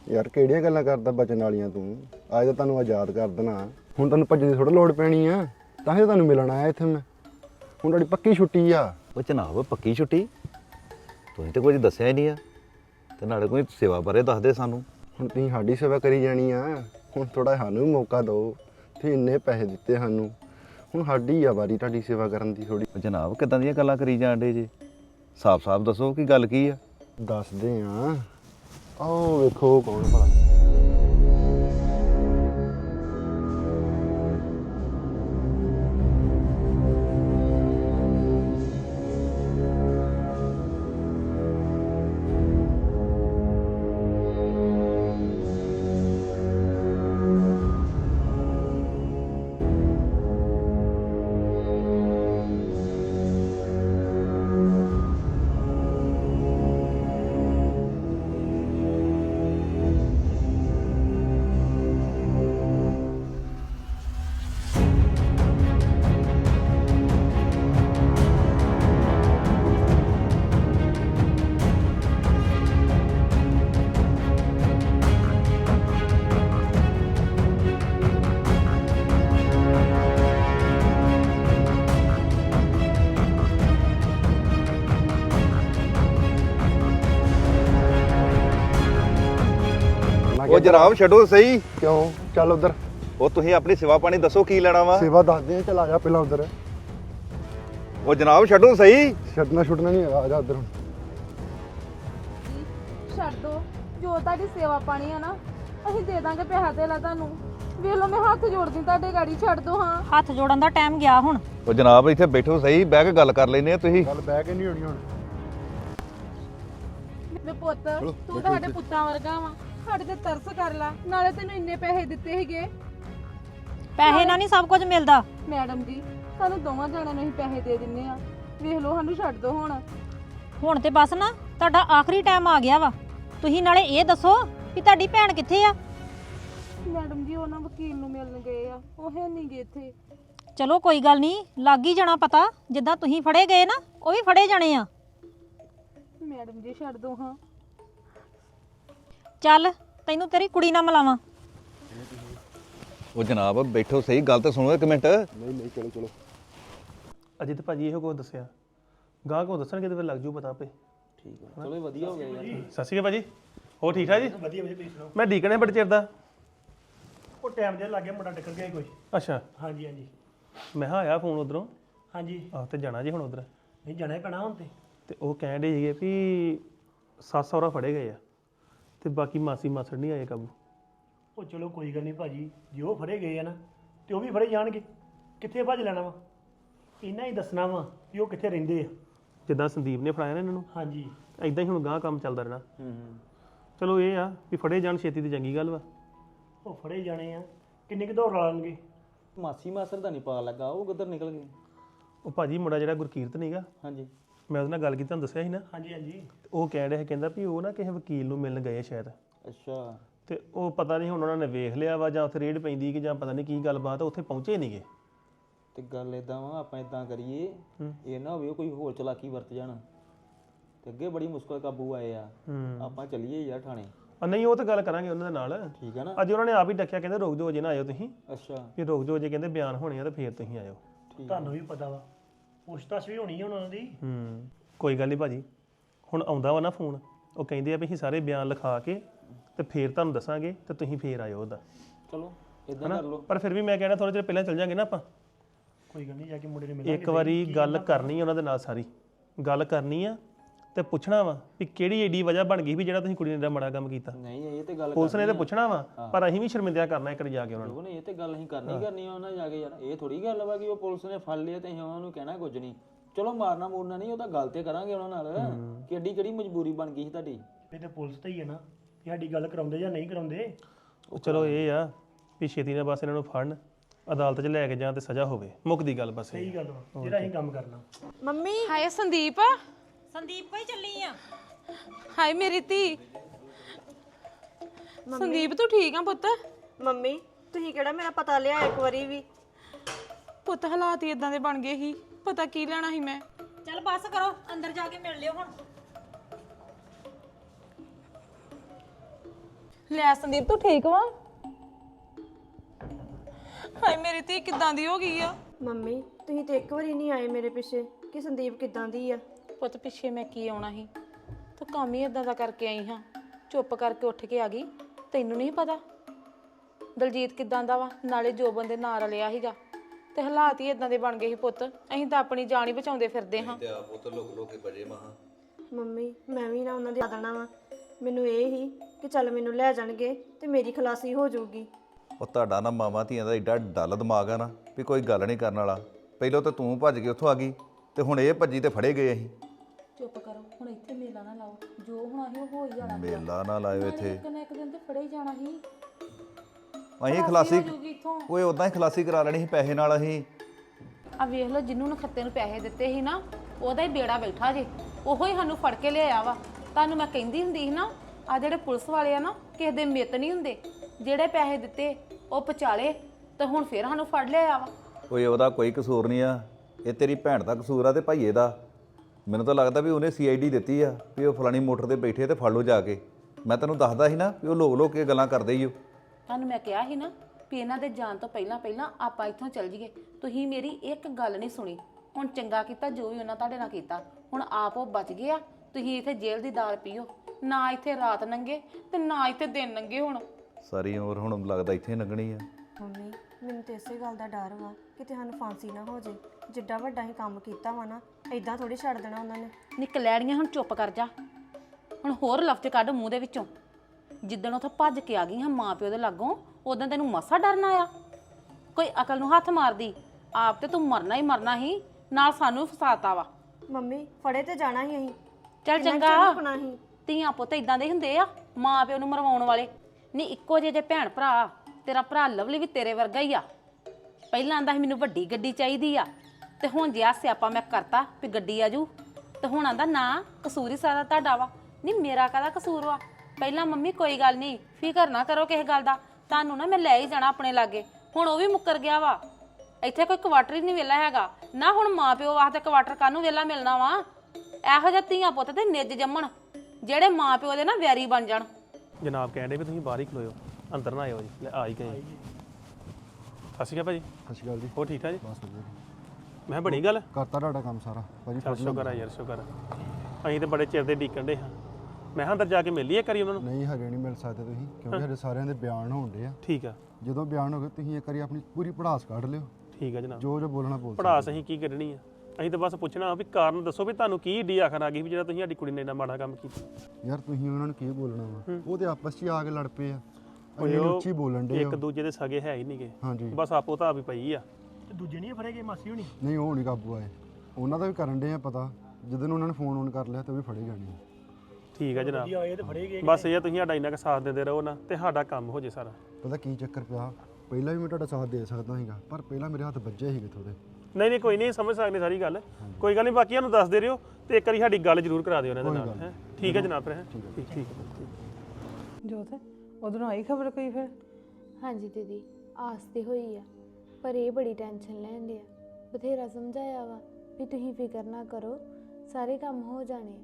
ਯਾਰ ਕਿਹੜੀਆਂ ਗੱਲਾਂ ਕਰਦਾ ਬਚਨ ਵਾਲੀਆਂ ਤੂੰ? ਅੱਜ ਤਾਂ ਤੁਹਾਨੂੰ ਆਜ਼ਾਦ ਕਰ ਦੇਣਾ। ਹੁਣ ਤੁਹਾਨੂੰ ਭੱਜਣ ਦੀ ਥੋੜਾ ਲੋੜ ਪੈਣੀ ਆ। ਤਾਂ ਹੀ ਤਾਂ ਤੁਹਾਨੂੰ ਮਿਲਣ ਆਇਆ ਇੱਥੇ ਮੈਂ। ਹੁਣ ਤੁਹਾਡੀ ਪੱਕੀ ਛੁੱਟੀ ਆ। ਉਹ ਜਨਾਬ ਪੱਕੀ ਛੁੱਟੀ? ਤੁਸੀਂ ਤੇ ਕੁਝ ਦੱਸਿਆ ਹੀ ਨਹੀਂ ਆ। ਤੇ ਨਾਲੇ ਕੋਈ ਸੇਵਾ ਬਾਰੇ ਦੱਸ ਦੇ ਸਾਨੂੰ। ਹੁਣ ਤੁਸੀਂ ਸਾਡੀ ਸੇਵਾ ਕਰੀ ਜਾਣੀ ਆ ਹੁਣ ਥੋੜਾ ਸਾਨੂੰ ਵੀ ਮੌਕਾ ਦਿਓ ਤੁਸੀਂ ਇੰਨੇ ਪੈਸੇ ਦਿੱਤੇ ਸਾਨੂੰ। ਹੁਣ ਸਾਡੀ ਆ ਵਾਰੀ ਤੁਹਾਡੀ ਸੇਵਾ ਕਰਨ ਦੀ ਥੋੜੀ ਜਨਾਬ ਕਿਦਾਂ ਦੀਆਂ ਗੱਲਾਂ ਕਰੀ ਜਾਂਦੇ ਜੇ? ਸਾਫ਼-ਸਾਫ਼ ਦੱਸੋ ਕੀ ਗੱਲ ਕੀ ਆ? ਦੱਸਦੇ ਆ। ਆਓ ਵੇਖੋ ਕੌਣ ਭਲਾ। ਉਹ ਜਨਾਬ ਛੱਡੋ ਸਹੀ। ਕਿਉਂ? ਚੱਲ ਉਧਰ। ਉਹ ਤੁਸੀਂ ਆਪਣੀ ਸੇਵਾ ਪਾਣੀ ਦੱਸੋ ਕੀ ਲੈਣਾ ਵਾ। ਸੇਵਾ ਦੱਸਦੇ ਆ ਚੱਲ ਆ ਜਾ ਪਹਿਲਾਂ ਉਧਰ। ਉਹ ਜਨਾਬ ਛੱਡੋ ਸਹੀ। ਛੱਡਣਾ ਛੁੱਟਣਾ ਨਹੀਂ ਹੈਗਾ ਆ ਜਾ ਉਧਰ ਹੁਣ। ਛੱਡ ਦੋ। ਜੋ ਤੁਹਾਡੀ ਸੇਵਾ ਪਾਣੀ ਆ ਨਾ ਅਸੀਂ ਦੇ ਦਾਂਗੇ ਪੈਸਾ ਧੇਲਾ ਤੁਹਾਨੂੰ। ਵੇਖ ਲਓ ਮੈਂ ਹੱਥ ਜੋੜਦੀ ਤੁਹਾਡੇ ਗਾੜੀ ਛੱਡ ਦੋ ਹਾਂ। ਹੱਥ ਜੋੜਨ ਦਾ ਟਾਈਮ ਗਿਆ ਹੁਣ। ਉਹ ਜਨਾਬ ਇੱਥੇ ਬੈਠੋ ਸਹੀ ਬਹਿ ਕੇ ਗੱਲ ਕਰ ਲੈਨੇ ਆ ਤੁਸੀਂ। ਗੱਲ ਬਹਿ ਕੇ ਨਹੀਂ ਹੋਣੀ ਹੁਣ। ਵੇ ਪੁੱਤ ਤੂੰ ਤਾਂ ਸਾਡੇ ਪੁੱਤਾਂ ਵਰਗਾ ਵਾ। ਸਾਡੇ ਤੇ ਤਰਸ ਕਰ ਲੈ। ਨਾਲੇ ਤੈਨੂੰ ਇੰਨੇ ਪੈਸੇ ਦਿੱਤੇ ਸੀਗੇ। ਪੈਸੇ ਨਾਲ ਨਹੀਂ ਸਭ ਕੁਝ ਮਿਲਦਾ। ਮੈਡਮ ਜੀ ਸਾਨੂੰ ਦੋਵਾਂ ਜਣਿਆਂ ਨੂੰ ਅਸੀਂ ਪੈਸੇ ਦੇ ਦਿੰਨੇ ਆ। ਵੇਖ ਲਓ ਸਾਨੂੰ ਛੱਡ ਦੋ ਹੁਣ। ਹੁਣ ਤੇ ਬਸ ਨਾ ਤੁਹਾਡਾ ਆਖਰੀ ਟਾਈਮ ਆ ਗਿਆ ਵਾ। ਤੁਸੀਂ ਨਾਲੇ ਇਹ ਦੱਸੋ ਵੀ ਤੁਹਾਡੀ ਭੈਣ ਕਿੱਥੇ ਆ? ਮੈਡਮ ਜੀ ਉਹਨਾਂ ਵਕੀਲ ਨੂੰ ਮਿਲਣ ਗਏ ਆ। ਉਹ ਹੈ ਨਹੀਂ ਗਏ ਇੱਥੇ। ਚਲੋ ਕੋਈ ਗੱਲ ਨਹੀਂ ਲੱਗ ਹੀ ਜਾਣਾ ਪਤਾ। ਜਿੱਦਾਂ ਤੁਸੀਂ ਫੜੇ ਗਏ ਨਾ ਉਹ ਵੀ ਫੜੇ ਜਾਣੇ ਆ। ਮੈਡਮ ਜੀ ਛੱਡ ਦੋ ਹਾਂ। ਚੱਲ ਤੈਨੂੰ ਤੇਰੀ ਕੁੜੀ ਨਾਲ ਮਿਲਾਵਾਂ। ਉਹ ਜਨਾਬ ਬੈਠੋ ਸਹੀ ਗੱਲ ਤਾਂ ਸੁਣੋ ਇੱਕ ਮਿੰਟ। ਨਹੀਂ ਨਹੀਂ ਚਲੋ ਚਲੋ। ਅਜੇ ਤਾਂ ਭਾਜੀ ਇਹੋ ਕੋ ਦੱਸਿਆ। ਗਾਹ ਕੋ ਦੱਸਣਗੇ ਤੇ ਫਿਰ ਲੱਗ ਜੂ ਪਤਾ ਆਪੇ। ਠੀਕ ਹੈ। ਚਲੋ ਵਧੀਆ ਹੋ ਗਿਆ ਯਾਰ। ਸਤਿ ਸ਼੍ਰੀ ਅਕਾਲ ਭਾਜੀ। ਹੋ ਠੀਕ ਠਾਕ ਜੀ? ਵਧੀਆ ਵਧੀਆ ਤੁਸੀਂ ਸੁਣਾਓ? ਮੈਂ ਡੀਕਣੇ ਬੜੇ ਚਿਰ ਦਾ। ਉਹ ਟਾਈਮ ਦੇ ਲੱਗੇ ਮੁੰਡਾ ਟੱਕਰ ਗਿਆ ਸੀ ਕੋਈ। ਅੱਛਾ। ਹਾਂਜੀ ਹਾਂਜੀ। ਮੈਂ ਕਿਹਾ ਆਇਆ ਫੋਨ ਉਧਰੋਂ। ਹਾਂਜੀ। ਆਹ ਤੇ ਜਾਣਾ ਜੀ ਹੁਣ ਉਧਰ। ਨਹੀਂ ਜਾਣਾ ਹੀ ਪੈਣਾ ਹੁਣ ਤੇ। ਤੇ ਉਹ ਕਹਿਣ ਦੇ ਸੀਗੇ ਵੀ ਸੱਸ ਸਹੁਰਾ ਫੜੇ ਗਏ ਆ। ਤੇ ਬਾਕੀ ਮਾਸੀ ਮਾਸੜ ਨਹੀਂ ਆਏ ਕਾਬੂ ਉਹ ਚਲੋ ਕੋਈ ਗੱਲ ਨਹੀਂ ਭਾਜੀ ਜੇ ਉਹ ਫੜੇ ਗਏ ਆ ਨਾ ਤੇ ਉਹ ਵੀ ਫੜੇ ਜਾਣਗੇ। ਕਿੱਥੇ ਭੱਜ ਲੈਣਾ ਵਾ? ਇਹਨਾਂ ਹੀ ਦੱਸਣਾ ਵਾ ਵੀ ਉਹ ਕਿੱਥੇ ਰਹਿੰਦੇ ਆ। ਜਿੱਦਾਂ ਸੰਦੀਪ ਨੇ ਫੜਾਇਆ ਨਾ ਇਹਨਾਂ ਨੂੰ। ਹਾਂਜੀ। ਐਦਾਂ ਹੀ ਹੁਣ ਗਾਂ ਕੰਮ ਚੱਲਦਾ ਰਹਿਣਾ। ਹੂੰ ਹੂੰ। ਚਲੋ ਇਹ ਆ ਵੀ ਫੜੇ ਜਾਣ ਛੇਤੀ ਦੀ ਚੰਗੀ ਗੱਲ ਵਾ। ਉਹ ਫੜੇ ਜਾਣੇ ਆ। ਕਿੰਨੇ ਕੁ ਦੌੜ ਲਾਣਗੇ? ਮਾਸੀ ਮਾਸਰ ਦਾ ਨਹੀਂ ਪਤਾ ਲੱਗਾ ਉਹ ਕਿੱਧਰ ਨਿਕਲ ਗਏ? ਉਹ ਭਾਜੀ ਮੁੰਡਾ ਜਿਹੜਾ ਗੁਰਕੀਰਤ ਨਹੀਂਗਾ ਹਾਂਜੀ। ਮੈਂ ਉਹਦੇ ਨਾਲ ਗੱਲ ਕੀਤੀ ਤੁਹਾਨੂੰ ਦੱਸਿਆ ਸੀ ਨਾ? ਹਾਂਜੀ ਹਾਂਜੀ। ਤੇ ਉਹ ਕਹਿ ਰਿਹਾ ਸੀ, ਕਹਿੰਦਾ ਵੀ ਉਹ ਨਾ ਕਿਸੇ ਵਕੀਲ ਨੂੰ ਮਿਲਣ ਗਏ ਸ਼ਾਇਦ। ਅੱਛਾ। ਤੇ ਉਹ ਪਤਾ ਨਹੀਂ ਹੁਣ ਉਹਨਾਂ ਨੇ ਵੇਖ ਲਿਆ ਵਾ ਜਾਂ ਉੱਥੇ ਰੇਡ ਪੈਂਦੀ ਕਿ ਜਾਂ ਪਤਾ ਨਹੀਂ ਕੀ ਗੱਲਬਾਤ ਆ ਉੱਥੇ ਪਹੁੰਚੇ ਨਹੀਂਗੇ ਤੇ ਗੱਲ ਇਦਾਂ ਵਾ ਆਪਾਂ ਇਦਾਂ ਕਰੀਏ ਇਹ ਨਾ ਹੋਵੇ ਉਹ ਕੋਈ ਹੋਰ ਚਲਾਕੀ ਵਰਤ ਜਾਣ। ਤੇ ਅੱਗੇ ਬੜੀ ਮੁਸ਼ਕਲ ਕਾਬੂ ਆਏ ਆ। ਹੂੰ। ਆਪਾਂ ਚੱਲੀਏ ਯਾਰ ਥਾਣੇ। ਆ ਨਹੀਂ ਉਹ ਤਾਂ ਗੱਲ ਕਰਾਂਗੇ ਉਹਨਾਂ ਦੇ ਨਾਲ। ਠੀਕ ਹੈ ਨਾ? ਅੱਜ ਉਹਨਾਂ ਨੇ ਆਪ ਹੀ ਡੱਕਿਆ ਕਹਿੰਦੇ ਰੁਕ ਜਾਓ ਜੇ ਨਾ ਆਇਓ ਤੁਸੀਂ। ਅੱਛਾ। ਵੀ ਰੁਕ ਜਾਓ ਜੇ ਕਹਿੰਦੇ ਬਿਆਨ ਹੋਣੇ ਆ ਤਾਂ ਫੇਰ ਤੁਸੀਂ ਆਇਓ। ਤੁਹਾਨੂੰ ਵੀ ਪਤਾ ਵਾ। ਪੁੱਛਤਾਛ ਵੀ ਹੋਣੀ ਆ ਉਹਨਾਂ ਦੀ। ਹੂੰ ਕੋਈ ਗੱਲ ਨਹੀਂ ਭਾਜੀ। ਹੁਣ ਆਉਂਦਾ ਵਾ ਨਾ ਫੋਨ ਉਹ ਕਹਿੰਦੇ ਆ ਵੀ ਅਸੀਂ ਸਾਰੇ ਬਿਆਨ ਲਿਖਾ ਕੇ ਤੇ ਫੇਰ ਤੁਹਾਨੂੰ ਦੱਸਾਂਗੇ ਤੇ ਤੁਸੀਂ ਫੇਰ ਆਇਓ ਉਹਦਾ ਚਲੋ ਇਦਾਂ ਕਰ ਲਓ। ਪਰ ਫਿਰ ਵੀ ਮੈਂ ਕਹਿਣਾ ਥੋੜੇ ਚਿਰ ਪਹਿਲਾਂ ਚੱਲ ਜਾਂਗੇ ਨਾ ਆਪਾਂ। ਕੋਈ ਗੱਲ ਨਹੀਂ ਜਾ ਕੇ ਮੁੰਡੇ ਨੂੰ ਮਿਲਾਂਗੇ ਇੱਕ ਵਾਰੀ ਗੱਲ ਕਰਨੀ ਆ ਉਹਨਾਂ ਦੇ ਨਾਲ ਸਾਰੀ। ਗੱਲ ਕਰਨੀ ਆ ਤੇ ਪੁੱਛਣਾ ਵਾ ਵੀ ਕਿਹੜੀ ਏਡੀ ਵਜ੍ਹਾ ਬਣ ਗਈ ਵੀ ਜਿਹੜਾ ਤੁਸੀਂ ਕੁੜੀ ਨੇ ਦਾ ਮਾੜਾ ਕੰਮ ਕੀਤਾ? ਨਹੀਂ ਇਹ ਤੇ ਗੱਲ ਪੁਲਿਸ ਨੇ ਤੇ ਪੁੱਛਣਾ ਵਾ ਪਰ ਅਸੀਂ ਵੀ ਸ਼ਰਮਿੰਦਿਆ ਕਰਨਾ ਇੱਕ ਵਾਰੀ ਜਾ ਕੇ ਉਹਨਾਂ ਨੂੰ। ਉਹ ਇਹ ਤੇ ਗੱਲ ਅਸੀਂ ਕਰਨੀ ਕਰਨੀ ਆ ਉਹਨਾਂ ਜਾ ਕੇ ਯਾਰ। ਇਹ ਥੋੜੀ ਗੱਲ ਵਾ ਕਿ ਉਹ ਪੁਲਿਸ ਨੇ ਫੜ ਲਿਆ ਤੇ ਅਸੀਂ ਉਹਨਾਂ ਨੂੰ ਕਹਿਣਾ ਕੁਝ ਨਹੀਂ। ਚਲੋ ਮਾਰਨਾ ਮੂਰਨਾ ਨਹੀਂ ਉਹ ਤਾਂ ਗੱਲ ਤੇ ਕਰਾਂਗੇ ਉਹਨਾਂ ਨਾਲ। ਕਿ ਐਡੀ ਕਿਹੜੀ ਮਜਬੂਰੀ ਬਣ ਗਈ ਸੀ ਤੁਹਾਡੀ? ਇਹ ਤੇ ਪੁਲਿਸ ਤੇ ਹੀ ਹੈ ਨਾ ਕਿ ਸਾਡੀ ਗੱਲ ਕਰਾਉਂਦੇ ਜਾਂ ਨਹੀਂ ਕਰਾਉਂਦੇ। ਉਹ ਚਲੋ ਇਹ ਆ ਵੀ ਛੇਤੀ ਨਾਲ ਬਸ ਇਹਨਾਂ ਨੂੰ ਫੜਨ ਅਦਾਲਤ 'ਚ ਲੈ ਕੇ ਜਾਣ ਤੇ ਸਜ਼ਾ ਹੋਵੇ। ਮੁੱਕਦੀ ਗੱਲ ਬਸ ਇਹ ਸਹੀ ਗੱਲ ਵਾ ਜਿਹੜਾ ਅਸੀਂ ਕੰਮ ਕਰਨਾ। ਮੰਮੀ ਹਾਏ ਸੰਦੀਪ। ਸੰਦੀਪ ਕੋਈ ਚੱਲੀ ਆ? ਹਾਏ ਮੇਰੀ ਧੀ। ਸੰਦੀਪ ਤੂੰ ਠੀਕ ਆ ਪੁੱਤ? ਮੰਮੀ ਤੁਸੀਂ ਕਿਹੜਾ ਮੇਰਾ ਪਤਾ ਲਿਆ ਇੱਕ ਵਾਰੀ ਵੀ? ਪੁੱਤ ਹਾਲਾਤ ਹੀ ਇਦਾਂ ਦੇ ਬਣ ਗਏ ਸੀ। ਪਤਾ ਕੀ ਲੈਣਾ ਸੀ ਮੈਂ? ਚੱਲ ਬੱਸ ਕਰੋ ਅੰਦਰ ਜਾ ਕੇ ਮਿਲ ਲਿਓ ਹੁਣ। ਲੈ ਸੰਦੀਪ ਤੂੰ ਠੀਕ ਵਾ? ਹਾਏ ਮੇਰੀ ਧੀ ਕਿੱਦਾਂ ਦੀ ਹੋ ਗਈ ਆ? ਮੰਮੀ ਤੁਸੀਂ ਤੇ ਇੱਕ ਵਾਰੀ ਨਹੀਂ ਆਏ ਮੇਰੇ ਪਿੱਛੇ ਕਿ ਸੰਦੀਪ ਕਿੱਦਾਂ ਦੀ ਆ? ਪੁੱਤ ਪਿੱਛੇ ਮੈਂ ਕੀ ਆਉਣਾ ਸੀ? ਤੂੰ ਕੰਮ ਹੀ ਇਦਾਂ ਦਾ ਕਰਕੇ ਆਈ ਹਾਂ। ਚੁੱਪ ਕਰਕੇ ਉੱਠ ਕੇ ਆ ਗਈ। ਤੈਨੂੰ ਨਹੀਂ ਪਤਾ? ਦਲਜੀਤ ਕਿੱਦਾਂ ਦਾ ਵਾ? ਨਾਲੇ ਜੋ ਬੰਦੇ ਨਾਲ ਰਲਿਆ ਸੀਗਾ। ਤੇ ਹਾਲਾਤ ਹੀ ਇਦਾਂ ਦੇ ਬਣ ਗਏ ਸੀ ਪੁੱਤ। ਅਸੀਂ ਤਾਂ ਆਪਣੀ ਜਾਨ ਹੀ ਬਚਾਉਂਦੇ ਫਿਰਦੇ ਹਾਂ। ਤੇ ਆਪ ਉਹ ਤਾਂ ਲੁਕ ਲੁਕ ਕੇ ਬਜੇ ਮਹਾ ਮੰਮੀ ਮੈਂ ਵੀ ਨਾ ਉਹਨਾਂ ਦੇ ਆਦਣਾ ਵਾ। ਮੈਨੂੰ ਇਹ ਹੀ ਕਿ ਚੱਲ ਮੈਨੂੰ ਲੈ ਜਾਣਗੇ ਤੇ ਮੇਰੀ ਖਲਾਸੀ ਹੋ ਜਾਊਗੀ। ਉਹ ਤੁਹਾਡਾ ਨਾ ਮਾਵਾਂ ਧੀਆਂ ਦਾ ਏਡਾ ਡੱਲ ਦਿਮਾਗ ਆ ਨਾ ਵੀ ਕੋਈ ਗੱਲ ਨਹੀਂ ਕਰਨ ਵਾਲਾ। ਪਹਿਲਾਂ ਤਾਂ ਤੂੰ ਭੱਜ ਕੇ ਉੱਥੋਂ ਆ ਗਈ ਤੇ ਹੁਣ ਇਹ ਭੱਜੀ ਤੇ ਫੜੇ ਗਏ ਅਸੀਂ। ਚੁੱਪ ਕਰੋ। ਹੁਣ ਇੱਥੇ ਮੇਲਾ ਨਾ ਲਾਓ। ਜੋ ਹੋਣਾ ਸੀ ਉਹ ਹੋ ਹੀ ਜਾਣਾ। ਮੇਲਾ ਨਾ ਲਾਇਓ ਇੱਥੇ। ਇੱਕ ਨਾ ਇੱਕ ਦਿਨ ਤੇ ਫੜੇ ਹੀ ਜਾਣਾ ਸੀ। ਅਸੀਂ ਖਲਾਸੀ ਜੂਗੀ ਇੱਥੋਂ। ਓਏ ਉਦਾਂ ਹੀ ਖਲਾਸੀ ਕਰਾ ਲੈਣੀ ਸੀ ਪੈਸੇ ਨਾਲ ਅਸੀਂ। ਆ ਵੇਖ ਲਓ ਜਿੰਨੂੰ ਨਖੱਤੇ ਨੂੰ ਪੈਸੇ ਦਿੱਤੇ ਸੀ ਨਾ ਉਹਦਾ ਹੀ ਬੇੜਾ ਬੈਠਾ ਜੇ। ਉਹੋ ਹੀ ਸਾਨੂੰ ਫੜ ਕੇ ਲਿਆਇਆ ਵਾ। ਤੁਹਾਨੂੰ ਮੈਂ ਕਹਿੰਦੀ ਹੁੰਦੀ ਸੀ ਨਾ ਆ ਜਿਹੜੇ ਪੁਲਿਸ ਵਾਲੇ ਆ ਨਾ ਕਿਸੇ ਦੇ ਮਿੱਤ ਨਹੀਂ ਹੁੰਦੇ। ਜਿਹੜੇ ਪੈਸੇ ਦਿੱਤੇ ਉਹ ਪਚਾਲੇ ਤੇ ਹੁਣ ਫੇਰ ਸਾਨੂੰ ਫੜ ਲਿਆਇਆ ਵਾ। ਓਏ ਉਹਦਾ ਕੋਈ ਕਸੂਰ ਨਹੀਂ ਆ। ਇਹ ਤੇਰੀ ਭੈਣ ਦਾ ਕਸੂਰ ਆ ਤੇ ਭਾਈਏ ਦਾ। ਮੈਨੂੰ ਤਾਂ ਲੱਗਦਾ ਵੀ ਉਹਨੇ ਸੀਆਈਡੀ ਦਿੱਤੀ ਆ ਵੀ ਉਹ ਫਲਾਣੀ ਮੋਟਰ ਤੇ ਬੈਠੇ ਤੇ ਫੜ ਲਓ ਜਾ ਕੇ। ਮੈਂ ਤੈਨੂੰ ਦੱਸਦਾ ਸੀ ਨਾ ਵੀ ਉਹ ਲੋਕ ਲੋਕ ਕੇ ਗੱਲਾਂ ਕਰਦੇ ਹੀ ਉਹ ਤੁਹਾਨੂੰ ਮੈਂ ਕਿਹਾ ਸੀ ਨਾ ਵੀ ਇਹਨਾਂ ਦੇ ਜਾਣ ਤੋਂ ਪਹਿਲਾਂ ਪਹਿਲਾਂ ਆਪਾਂ ਇੱਥੋਂ ਚੱਲ ਜੀਏ ਤੁਸੀਂ ਮੇਰੀ ਇੱਕ ਗੱਲ ਨਹੀਂ ਸੁਣੀ। ਹੁਣ ਚੰਗਾ ਕੀਤਾ ਜੋ ਵੀ ਉਹਨਾਂ ਤੁਹਾਡੇ ਨਾਲ ਕੀਤਾ। ਹੁਣ ਆਪ ਉਹ ਬਚ ਗਿਆ ਤੁਸੀਂ ਇੱਥੇ ਜੇਲ੍ਹ ਦੀ ਦਾਲ ਪੀਓ। ਨਾ ਇੱਥੇ ਰਾਤ ਨੰਗੇ ਤੇ ਨਾ ਇੱਥੇ ਦਿਨ ਨੰਗੇ ਹੁਣ। ਸਾਰੀ ਉਮਰ ਹੁਣ ਲੱਗਦਾ ਇੱਥੇ ਲੰਘਣੀ ਆ। ਮੰਮੀ ਮੈਨੂੰ ਤੇ ਇਸੇ ਗੱਲ ਦਾ ਡਰ ਵਾ ਕਿ ਸਾਨੂੰ ਫਾਂਸੀ ਨਾ ਹੋ ਜੇ। ਜਿੱਡਾ ਵੱਡਾ ਹੀ ਕੰਮ ਕੀਤਾ ਵਾ ਨਾ ਐਦਾਂ ਥੋੜੀ ਛੱਡ ਦੇਣਾ ਉਹਨਾਂ ਨੇ। ਨਿਕਲੈੜੀਆਂ ਹੁਣ ਚੁੱਪ ਕਰ ਜਾ। ਹੁਣ ਹੋਰ ਲਫ਼ਜ਼ ਕੱਢ ਮੂੰਹ ਦੇ ਵਿੱਚੋਂ। ਜਿੱਦਣ ਉੱਥੋਂ ਭੱਜ ਕੇ ਆ ਗਈ ਹਾਂ ਮਾਂ ਪਿਓ ਦੇ ਲਾਗੋਂ ਉਦੋਂ ਤੈਨੂੰ ਮਸਾ ਡਰਨਾ ਆ ਕੋਈ ਅਕਲ ਨੂੰ ਹੱਥ ਮਾਰਦੀ ਆਪ ਤੇ ਤੂੰ ਮਰਨਾ ਹੀ ਮਰਨਾ ਹੀ ਨਾਲ ਸਾਨੂੰ ਫਸਾਤਾ ਵਾ। ਮੰਮੀ ਫੜੇ ਤੇ ਜਾਣਾ ਹੀ ਅਸੀਂ। ਚੱਲ ਚੰਗਾ। ਚਿਰ ਰੁਕਣਾ ਸੀ? ਧੀਆਂ ਪੁੱਤ ਇਦਾਂ ਦੇ ਹੁੰਦੇ ਆ ਮਾਂ ਪਿਓ ਨੂੰ ਮਰਵਾਉਣ ਵਾਲੇ। ਨਹੀਂ ਇੱਕੋ ਜਿਹੇ ਜੇ ਭੈਣ ਭਰਾ ਤੇਰਾ ਭਰਾ ਲਵਲੀ ਵੀ ਤੇਰੇ ਵਰਗਾ ਹੀ ਆ। ਪਹਿਲਾਂ ਆਂਦਾ ਸੀ ਮੈਨੂੰ ਵੱਡੀ ਗੱਡੀ ਚਾਹੀਦੀ ਆ। ਤੇ ਹੁਣ ਜੇ ਆ ਸਿਆਪਾ ਮੈਂ ਕਰਤਾ ਵੀ ਗੱਡੀ ਆਜੂ ਤੇ ਹੁਣ ਆਂਦਾ ਨਾ, ਕਸੂਰ ਹੀ ਸਾਰਾ ਤੁਹਾਡਾ ਵਾ। ਨਹੀਂ ਮੇਰਾ ਕਾਹਦਾ ਕਸੂਰ ਵਾ? ਪਹਿਲਾਂ ਮੰਮੀ ਕੋਈ ਗੱਲ ਨਹੀਂ ਫਿਕਰ ਨਾ ਕਰੋ ਕਿਸੇ ਗੱਲ ਦਾ। ਤੁਹਾਨੂੰ ਨਾ ਮੈਂ ਲੈ ਹੀ ਜਾਣਾ ਆਪਣੇ ਲਾਗੇ। ਹੁਣ ਉਹ ਵੀ ਮੁੱਕਰ ਗਿਆ ਵਾ। ਇੱਥੇ ਕੋਈ ਕੁਆਟਰ ਹੀ ਨਹੀਂ ਵੇਲਾ ਹੈਗਾ। ਨਾ ਹੁਣ ਮਾਂ ਪਿਓ ਵਾਸਤੇ ਕੁਆਟਰ ਕਾਹਨੂੰ ਵੇਲਾ ਮਿਲਣਾ ਵਾ? ਇਹੋ ਜਿਹੇ ਧੀਆਂ ਪੁੱਤ ਤੇ ਨਿੱਜ ਜੰਮਣ। ਜਿਹੜੇ ਮਾਂ ਪਿਓ ਦੇ ਨਾ ਵੈਰੀ ਬਣ ਜਾਣ। ਜਨਾਬ ਕਹਿੰਦੇ ਵੀ ਤੁਸੀਂ ਬਾਹਰ ਹੀ ਖਲੋਇਓ। ਅੰਦਰ ਨਾ ਆਇਓ ਜੀ ਲੈ ਆ ਹੀ ਗਏ। ਸਤਿ ਸ਼੍ਰੀ ਅਕਾਲ ਭਾਜੀ। ਸਤਿ ਸ਼੍ਰੀ ਅਕਾਲ ਜੀ। ਹੋ ਠੀਕ ਠਾਕ ਜੀ? ਬਸ ਵਧੀਆ ਮੈਂ ਬਣੀ ਗੱਲ? ਕਰਤਾ ਤੁਹਾਡਾ ਕੰਮ ਸਾਰਾ। ਭਾਜੀ ਚੱਲ ਸ਼ੁਕਰ ਆ ਯਾਰ ਸ਼ੁਕਰ ਆ। ਅਸੀਂ ਤੇ ਬੜੇ ਚਿਰ ਦੇ ਡੀਕਣ ਦੇ ਹਾਂ। ਮੈਂ ਕਿਹਾ ਅੰਦਰ ਜਾ ਕੇ ਮਿਲ ਲਈਏ ਕਰੀ ਉਹਨਾਂ ਨੂੰ? ਨਹੀਂ ਹਜੇ ਨਹੀਂ ਮਿਲ ਸਕਦੇ ਤੁਸੀਂ ਕਿਉਂਕਿ ਸਾਡੇ ਸਾਰਿਆਂ ਦੇ ਬਿਆਨ ਹੋਣਦੇ ਆ। ਠੀਕ ਆ। ਜਦੋਂ ਬਿਆਨ ਹੋ ਗਏ ਤੁਸੀਂ ਇੱਕ ਵਾਰੀ ਆਪਣੀ ਪੂਰੀ ਪੜਾਸ ਕੱਢ ਲਿਓ। ਠੀਕ ਆ ਜਨਾਬ। ਜੋ ਜੋ ਬੋਲਣਾ ਬੋਲ ਪੜਾਸ ਅਸੀਂ ਕੀ ਕਰਨੀ ਆ? ਅਸੀਂ ਤਾਂ ਬਸ ਪੁੱਛਣਾ ਵੀ ਕਾਰਨ ਦੱਸੋ ਵੀ ਤੁਹਾਨੂੰ ਕੀ ਡੀ ਆਖਰ ਆ ਗਈ ਵੀ ਜਿਹੜਾ ਤੁਸੀਂ ਸਾਡੀ ਕੁੜੀ ਨੇ ਇੰਨਾ ਮਾੜਾ ਕੰਮ ਕੀਤਾ। ਯਾਰ ਤੁਸੀਂ ਉਹਨਾਂ ਨੂੰ ਕੀ ਬੋਲਣਾ ਵਾ? ਉਹ ਤੇ ਆਪਸ 'ਚ ਹੀ ਆ ਕੇ ਲੜ ਪਏ ਆ। ਉਹ ਉੱਚੀ ਬੋਲਣ ਦੇ ਇੱਕ ਦੂਜੇ ਦੇ ਸਗੇ ਹੈ ਹੀ ਨਹੀਂਗੇ ਹਾਂਜੀ। ਬਸ ਆਪੋ ਤਾਂ ਆਪ ਹੀ ਪਈ ਆ। ਤੇ ਦੂਜੇ ਨਹੀਂ ਫੜੇ ਗਏ? ਮਾਸੀ ਹੋਣੀ? ਨਹੀਂ ਉਹ ਨਹੀਂ ਕਾਬੂ ਆਏ। ਉਹਨਾਂ ਦਾ ਵੀ ਕਰਨ ਦੇ ਆ ਪਤਾ। ਜਦੋਂ ਉਹਨਾਂ ਨੇ ਫੋਨ ਔਨ ਕਰ ਲਿਆ ਤੇ ਉਹ ਵੀ ਫੜੇ ਜਾਣੇ ਆ। ਠੀਕ ਆ ਜਨਾਬ। ਆਏ ਤੇ ਬਸ ਇਹ ਆ ਤੁਸੀਂ ਸਾਡਾ ਇੰਨਾ ਕੁ ਸਾਥ ਦਿੰਦੇ ਰਹੋ ਨਾ ਤੇ ਸਾਡਾ ਕੰਮ ਹੋ ਜੇ ਸਾਰਾ। ਪਤਾ ਕੀ ਚੱਕਰ ਪਿਆ? ਪਹਿਲਾਂ ਵੀ ਮੈਂ ਤੁਹਾਡਾ ਸਾਥ ਦੇ ਸਕਦਾ ਸੀਗਾ ਪਰ ਪਹਿਲਾਂ ਮੇਰੇ ਹੱਥ ਵੱਜੇ ਸੀਗੇ ਥੋੜੇ ਨਹੀਂ ਨਹੀਂ ਕੋਈ ਨਹੀਂ ਸਮਝ ਸਕਦੇ ਸਾਰੀ ਗੱਲ। ਕੋਈ ਗੱਲ ਨਹੀਂ ਬਾਕੀ ਸਾਨੂੰ ਦੱਸਦੇ ਰਹੋ ਤੇ ਇੱਕ ਵਾਰੀ ਸਾਡੀ ਗੱਲ ਜ਼ਰੂਰ ਕਰਾ ਦਿਓ ਉਹਨਾਂ ਦੇ ਨਾਲ ਹੈਂ। ਠੀਕ ਹੈ ਜਨਾਬ ਫਿਰ ਹੈਂ? ਠੀਕ ਠੀਕ ਹੈ ਜੋਤ? ਉਧਰੋਂ ਆਈ ਖਬਰ ਕੋਈ ਫਿਰ? ਹਾਂਜੀ ਦੀਦੀ ਆਸ ਤੇ ਹੋਈ ਆ ਪਰ ਇਹ ਬੜੀ ਟੈਨਸ਼ਨ ਲੈਂਦੇ ਆ ਬਥੇਰਾ ਸਮਝਾਇਆ ਵਾ ਵੀ ਤੁਸੀਂ ਫਿਕਰ ਨਾ ਕਰੋ ਸਾਰੇ ਕੰਮ ਹੋ ਜਾਣੇ ਆ।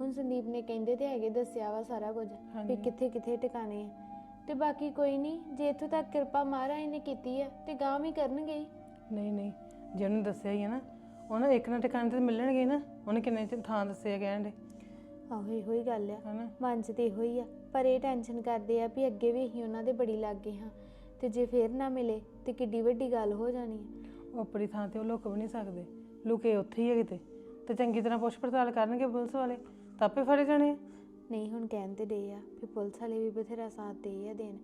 ਹੁਣ ਸੰਦੀਪ ਨੇ ਕਹਿੰਦੇ ਤੇ ਹੈਗੇ ਦੱਸਿਆ ਵਾ ਸਾਰਾ ਕੁਝ ਵੀ ਕਿੱਥੇ ਕਿੱਥੇ ਟਿਕਾਣੇ ਆ। ਤੇ ਬਾਕੀ ਕੋਈ ਨਹੀਂ ਜੇ ਇੱਥੋਂ ਤੱਕ ਕਿਰਪਾ ਮਹਾਰਾਜ ਨੇ ਕੀਤੀ ਆ ਤੇ ਗਾਂ ਵੀ ਕਰਨਗੇ ਹੀ। ਨਹੀਂ ਨਹੀਂ ਜੇ ਉਹਨੇ ਦੱਸਿਆ ਹੀ ਹੈ ਨਾ ਉਹਨਾਂ ਇੱਕ ਨਾ ਟਿਕਾਣੇ ਤੇ ਮਿਲਣਗੇ ਹੀ ਨਾ ਉਹਨੇ ਕਿੰਨੇ ਥਾਂ ਦੱਸਿਆ ਕਹਿਣ ਦੇ। ਆਹੋ ਇਹੋ ਹੀ ਗੱਲ ਆ। ਹਨਾ। ਮਨ 'ਚ ਤੇ ਇਹੋ ਹੀ ਆ ਪਰ ਇਹ ਟੈਨਸ਼ਨ ਕਰਦੇ ਆ ਵੀ ਅੱਗੇ ਵੀ ਅਸੀਂ ਉਹਨਾਂ ਦੇ ਬੜੀ ਲੱਗ ਗਏ ਹਾਂ ਤੇ ਜੇ ਫੇਰ ਨਾ ਮਿਲੇ ਤੇ ਕਿੱਡੀ ਵੱਡੀ ਗੱਲ ਹੋ ਜਾਣੀ ਆ। ਉਹ ਆਪਣੀ ਥਾਂ ਤੇ ਉਹ ਲੁਕ ਵੀ ਨਹੀਂ ਸਕਦੇ। ਲੁਕੇ ਉੱਥੇ ਹੀ ਹੈ ਕਿਤੇ। ਤੇ ਚੰਗੀ ਤਰ੍ਹਾਂ ਪੁੱਛ ਪੜਤਾਲ ਕਰਨਗੇ ਪੁਲਿਸ ਵਾਲੇ। ਤਾਂ ਆਪੇ ਫੜੇ ਜਾਣੇ ਆ। ਨਹੀਂ ਹੁਣ ਕਹਿਣ ਤੇ ਡੇ ਆ ਵੀ ਪੁਲਿਸ ਵਾਲੇ ਵੀ ਬਥੇਰਾ ਸਾਥ ਦੇ ਆ ਦੇਣ।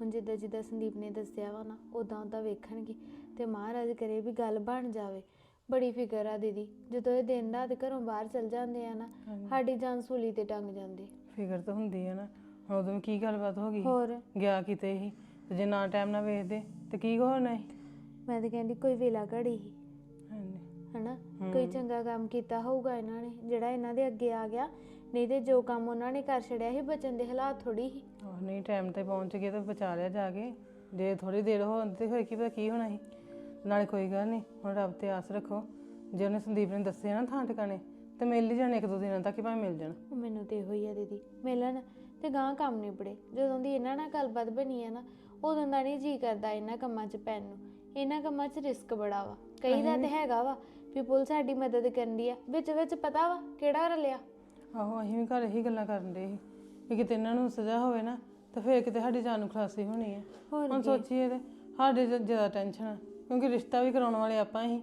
ਹੁਣ ਜਿੱਦਾਂ ਜਿੱਦਾਂ ਸੰਦੀਪ ਨੇ ਦੱਸਿਆ ਵਾ ਨਾ ਉਦਾਂ ਉਦਾਂ ਵੇਖਣਗੇ ਤੇ ਮਹਾਰਾਜ ਕਰੇ ਵੀ ਗੱਲ ਬਣ ਜਾਵੇ। ਬੜੀ ਫਿਕਰ ਆ ਦੀਦੀ। ਜਦੋਂ ਇਹ ਦਿਨ ਰਾਤ ਘਰੋਂ ਬਾਹਰ ਚਲ ਜਾਂਦੇ ਆ ਨਾ ਸਾਡੀ ਜਾਨ ਸੂਲੀ ਤੇ ਟੰਗ ਜਾਂਦੀ। ਫਿਕਰ ਤਾਂ ਹੁੰਦੀ ਹੈ ਨਾ। ਉਦੋਂ ਕੀ ਗੱਲਬਾਤ ਹੋ ਗਈ ਹੋਰ। ਗਿਆ ਕਿਤੇ ਹੀ ਤੇ ਜੇ ਨਾ ਟਾਈਮ ਨਾਲ ਵੇਖਦੇ ਤੇ ਕੀ ਹੋਣਾ ਸੀ? ਮੈਂ ਤਾਂ ਕਹਿੰਦੀ ਕੋਈ ਵੇਲਾ ਘੜੀ ਹੀ ਹਾਂਜੀ। ਹਨਾ? ਕੋਈ ਚੰਗਾ ਕੰਮ ਕੀਤਾ ਹੋਊਗਾ ਇਹਨਾਂ ਨੇ ਜਿਹੜਾ ਇਹਨਾਂ ਦੇ ਅੱਗੇ ਆ ਗਿਆ। ਨਹੀਂ ਤੇ ਜੋ ਕੰਮ ਉਹਨਾਂ ਨੇ ਕਰ ਛੜਿਆ ਸੀ ਬਚਨ ਦੇ ਹਾਲਾਤ ਥੋੜੀ ਸੀ। ਨਹੀਂ ਟਾਈਮ ਤੇ ਪਹੁੰਚ ਗਏ ਤਾਂ ਬਚਾ ਲਿਆ ਜਾ ਕੇ। ਜੇ ਥੋੜੀ ਦੇਰ ਹੋਣ ਤੇ ਹੋਏ ਕੀ ਪਤਾ ਕੀ ਹੋਣਾ ਸੀ। ਨਾਲੇ ਕੋਈ ਗੱਲ ਨਹੀਂ ਹੁਣ ਰੱਬ ਤੇ ਆਸ ਰੱਖੋ। ਜੇ ਉਹਨੇ ਸੰਦੀਪ ਨੇ ਦੱਸਿਆ ਨਾ ਥਾਂ ਟਿਕਾਣੇ ਤੇ ਮਿਲ ਹੀ ਜਾਣੇ ਇੱਕ ਦੋ ਦਿਨਾਂ ਤੱਕ ਹੀ ਭਾਵੇਂ ਮਿਲ ਜਾਣ। ਮੈਨੂੰ ਤੇ ਇਹੋ ਹੀ ਆ ਦੀਦੀ। ਮਿਲਣ ਤੇ ਗਾਂ ਕੰਮ ਨਿਬੜੇ। ਜਦੋਂ ਦੀ ਇਹਨਾਂ ਨਾਲ ਗੱਲਬਾਤ ਬਣੀ ਆ ਨਾ ਉਦੋਂ ਦਾ ਨਹੀਂ ਜੀ ਕਰਦਾ ਇਹਨਾਂ ਕੰਮਾਂ 'ਚ ਪੈਣ ਨੂੰ। ਇਹਨਾਂ ਕੰਮਾਂ 'ਚ ਰਿਸਕ ਬੜਾ ਵਾ। ਕਈ ਦਾ ਤੇ ਹੈਗਾ ਵਾ ਵੀ ਪੁਲਿਸ ਸਾਡੀ ਮਦਦ ਕਰਦੀ ਆ। ਵਿੱਚ ਵਿੱਚ ਪਤਾ ਵਾ ਕਿਹੜਾ ਰਲਿਆ? ਆਹੋ ਅਸੀਂ ਵੀ ਘਰ ਇਹੀ ਗੱਲਾਂ ਕਰਨ ਦੇ ਸੀ ਵੀ ਕਿਤੇ ਇਹਨਾਂ ਨੂੰ ਸਜ਼ਾ ਹੋਵੇ ਨਾ ਤਾਂ ਫੇਰ ਕਿਤੇ ਸਾਡੀ ਜਾਨ ਨੂੰ ਖਲਾਸੀ ਹੋਣੀ ਹੈ ਹੋਰ ਹੁਣ ਸੋਚੀਏ ਤੇ ਸਾਡੇ 'ਚ ਜ਼ਿਆਦਾ ਟੈਨਸ਼ਨ ਆ ਕਿਉਂਕਿ ਰਿਸ਼ਤਾ ਵੀ ਕਰਾਉਣ ਵਾਲੇ ਆਪਾਂ ਹੀ।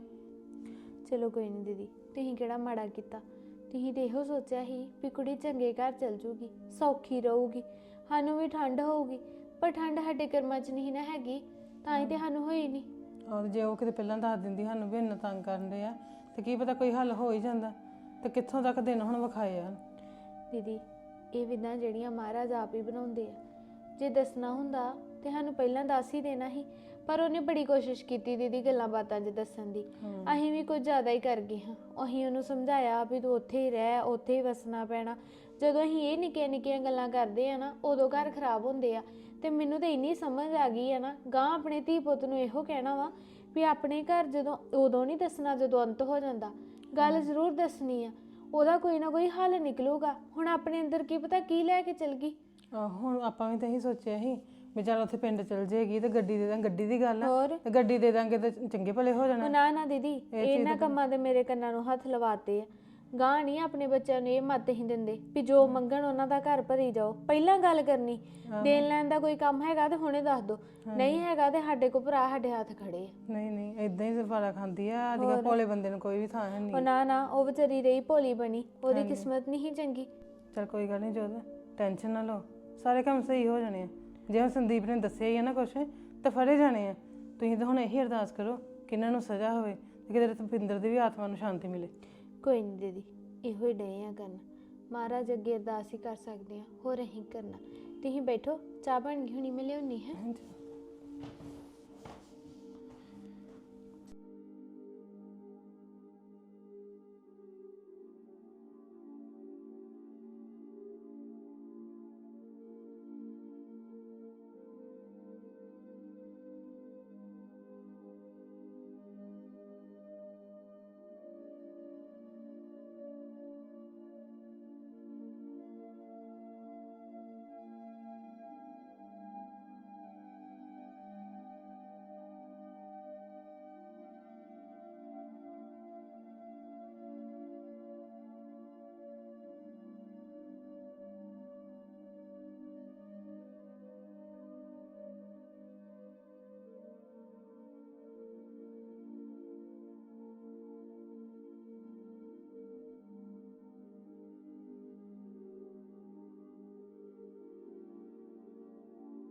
ਚਲੋ ਕੋਈ ਨਹੀਂ ਦੀਦੀ ਤੁਸੀਂ ਕਿਹੜਾ ਮਾੜਾ ਕੀਤਾ। ਤੁਸੀਂ ਤੇ ਇਹੋ ਸੋਚਿਆ ਸੀ ਵੀ ਕੁੜੀ ਚੰਗੇ ਘਰ ਚਲ ਜੂਗੀ ਸੌਖੀ ਰਹੂਗੀ ਸਾਨੂੰ ਵੀ ਠੰਡ ਹੋਊਗੀ ਪਰ ਠੰਡ ਸਾਡੇ ਕਰਮਾਂ 'ਚ ਨਹੀਂ ਨਾ ਹੈਗੀ ਤਾਂ ਹੀ ਤੇ ਸਾਨੂੰ ਹੋਈ ਨਹੀਂ। ਔਰ ਜੇ ਉਹ ਕਿਤੇ ਪਹਿਲਾਂ ਦੱਸ ਦਿੰਦੀ ਸਾਨੂੰ ਵੀ ਇੰਨਾ ਤੰਗ ਕਰਨ ਦੇ ਆ ਤੇ ਕੀ ਪਤਾ ਕੋਈ ਹੱਲ ਹੋ ਹੀ ਜਾਂਦਾ ਤੇ ਕਿੱਥੋਂ ਤੱਕ ਦਿਨ ਹੁਣ ਵਿਖਾਏ ਆ। ਦੀਦੀ ਇਹ ਵਿਧਾਂ ਜਿਹੜੀਆਂ ਮਹਾਰਾਜ ਆਪ ਹੀ ਬਣਾਉਂਦੇ ਆ। ਜੇ ਦੱਸਣਾ ਹੁੰਦਾ ਤੇ ਸਾਨੂੰ ਪਹਿਲਾਂ ਦੱਸ ਹੀ ਦੇਣਾ ਸੀ ਪਰ ਉਹਨੇ ਬੜੀ ਕੋਸ਼ਿਸ਼ ਕੀਤੀ ਦੀਦੀ ਗੱਲਾਂ ਬਾਤਾਂ 'ਚ ਦੱਸਣ ਦੀ। ਅਸੀਂ ਵੀ ਕੁਝ ਜ਼ਿਆਦਾ ਹੀ ਕਰ ਗਏ ਹਾਂ। ਅਸੀਂ ਉਹਨੂੰ ਸਮਝਾਇਆ ਵੀ ਤੂੰ ਉੱਥੇ ਹੀ ਰਹਿ ਉੱਥੇ ਹੀ ਵਸਣਾ ਪੈਣਾ। ਜਦੋਂ ਅਸੀਂ ਇਹ ਨਿੱਕੀਆਂ ਨਿੱਕੀਆਂ ਗੱਲਾਂ ਕਰਦੇ ਆ ਨਾ ਉਦੋਂ ਘਰ ਖਰਾਬ ਹੁੰਦੇ ਆ। ਤੇ ਮੈਨੂੰ ਤਾਂ ਇੰਨੀ ਸਮਝ ਆ ਗਈ ਆ ਨਾ ਗਾਂ ਆਪਣੇ ਧੀ ਪੁੱਤ ਨੂੰ ਇਹੋ ਕਹਿਣਾ ਵਾ ਵੀ ਆਪਣੇ ਘਰ ਜਦੋਂ ਉਦੋਂ ਨਹੀਂ ਦੱਸਣਾ ਜਦੋਂ ਅੰਤ ਹੋ ਜਾਂਦਾ। ਗੱਲ ਜ਼ਰੂਰ ਦੱਸਣੀ ਆ। ਉਹਦਾ ਕੋਈ ਨਾ ਕੋਈ ਹੱਲ ਨਿਕਲੂਗਾ। ਹੁਣ ਆਪਣੇ ਅੰਦਰ ਕੀ ਪਤਾ ਕੀ ਲੈ ਕੇ ਚਲ ਗਈ। ਆਹੋ ਹੁਣ ਆਪਾਂ ਵੀ ਤਾਂ ਇਹੀ ਸੋਚਿਆ ਸੀ ਵੀ ਚੱਲ ਉੱਥੇ ਪਿੰਡ ਚਲ ਜਾਏਗੀ ਤੇ ਗੱਡੀ ਦੇ ਦਾਂ ਗੱਡੀ ਦੀ ਗੱਲ ਆ। ਹੋਰ? ਤੇ ਗੱਡੀ ਦੇ ਦਾਂਗੇ ਤੇ ਚੰਗੇ ਭਲੇ ਹੋ ਉਹ ਜਾਣਾ। ਨਾ ਨਾ ਦੀਦੀ ਇਹਨਾਂ ਕੰਮਾਂ ਦੇ ਮੇਰੇ ਕੰਨਾਂ ਨੂੰ ਹੱਥ ਲਵਾਤੇ ਆ। ਗਾਂ ਨਹੀਂ ਆਪਣੇ ਬੱਚਿਆਂ ਨੂੰ ਇਹ ਮੱਤ ਹੀ ਦਿੰਦੇ ਵੀ ਜੋ ਮੰਗਣ ਉਹਨਾਂ ਦਾ ਘਰ ਭਰੀ ਜਾਓ। ਪਹਿਲਾਂ ਗੱਲ ਕਰਨੀ ਦੇਣ ਲੈਣ ਦਾ ਕੋਈ ਕੰਮ ਹੈਗਾ ਤੇ ਹੁਣੇ ਦੱਸ ਦੋ। ਨਹੀਂ ਹੈਗਾ ਤੇ ਸਾਡੇ ਕੋ ਭਰਾ ਸਾਡੇ ਹੱਥ ਖੜੇ ਆ। ਨਹੀਂ ਨਹੀਂ ਇਦਾਂ ਹੀ ਸਫਾਰਾ ਖਾਂਦੀ ਆ। ਅੱਜ ਕੱਲ੍ਹ ਭੋਲੇ ਬੰਦੇ ਨੂੰ ਕੋਈ ਵੀ ਥਾਂ ਹੈ ਨਹੀਂ। ਉਹ ਨਾ ਨਾ ਉਹ ਵਿਚਾਰੀ ਰਹੀ ਭੋਲੀ ਬਣੀ। ਉਹਦੀ ਕਿਸਮਤ ਨਹੀਂ ਸੀ ਚੰਗੀ। ਚਲ ਕੋਈ ਗੱਲ ਨਹੀਂ ਜੋਤ ਟੈਨਸ਼ਨ ਨਾ ਲਓ। ਸਾਰੇ ਕੰਮ ਸਹੀ ਹੋ ਜਾਣੇ ਆ। ਜੇ ਹੁਣ ਸੰਦੀਪ ਨੇ ਦੱਸਿਆ ਹੀ ਆ ਨਾ ਕੁਛ ਤਾਂ ਫੜੇ ਜਾਣੇ ਆ। ਤੁਸੀਂ ਤਾਂ ਹੁਣ ਇਹੀ ਅਰਦਾਸ ਕਰੋ ਕਿ ਇਹਨਾਂ ਨੂੰ ਸਜ਼ਾ ਹੋਵੇ ਤੇ ਕਿਤੇ ਰਤਪਿੰਦਰ ਦੀ ਵੀ ਆਤਮਾ ਨੂੰ ਸ਼ਾਂਤੀ ਮਿਲੇ। ਕੋਈ ਨਹੀਂ ਦੀਦੀ ਇਹੋ ਹੀ ਡਏ ਆ ਕਰਨ ਮਹਾਰਾਜ ਅੱਗੇ ਅਰਦਾਸ ਹੀ ਕਰ ਸਕਦੇ ਆ ਹੋਰ ਅਸੀਂ ਕਰਨਾ? ਤੁਸੀਂ ਬੈਠੋ ਚਾਹ ਬਣ ਗਈ ਹੁਣੀ ਮੈਂ ਲਿਆਉਣੀ ਹੈ। ਹਾਂਜੀ।